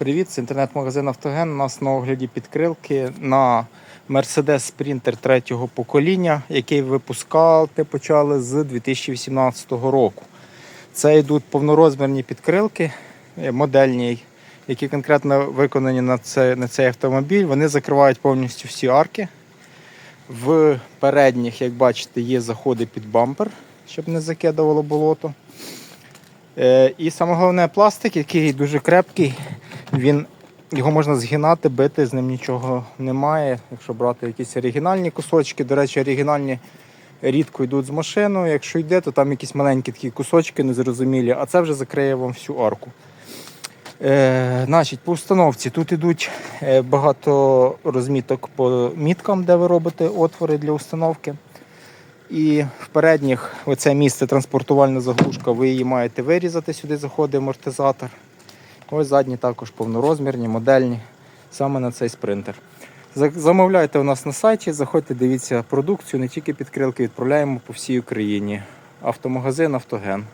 Привіт, це інтернет-магазин Автоген. У нас на огляді підкрилки на Mercedes Sprinter третього покоління, який випускати почали з 2018 року. Це йдуть повнорозмірні підкрилки, е, модельні, які конкретно виконані на цей, на цей автомобіль. Вони закривають повністю всі арки. В передніх, як бачите, є заходи під бампер, щоб не закидувало болото. Е, І саме головне пластик, який дуже крепкий. Він, його можна згинати, бити, з ним нічого немає. Якщо брати якісь оригінальні кусочки, до речі, оригінальні рідко йдуть з машиною. Якщо йде, то там якісь маленькі такі кусочки незрозумілі, а це вже закриє вам всю арку. Е, значить, по установці тут йдуть е, багато розміток по міткам, де ви робите отвори для установки. І в передніх оце місце транспортувальна заглушка, ви її маєте вирізати, сюди заходить амортизатор. Ось задні також повнорозмірні, модельні, саме на цей спринтер. Замовляйте у нас на сайті, заходьте, дивіться продукцію, не тільки підкрилки, відправляємо по всій Україні. Автомагазин Автоген.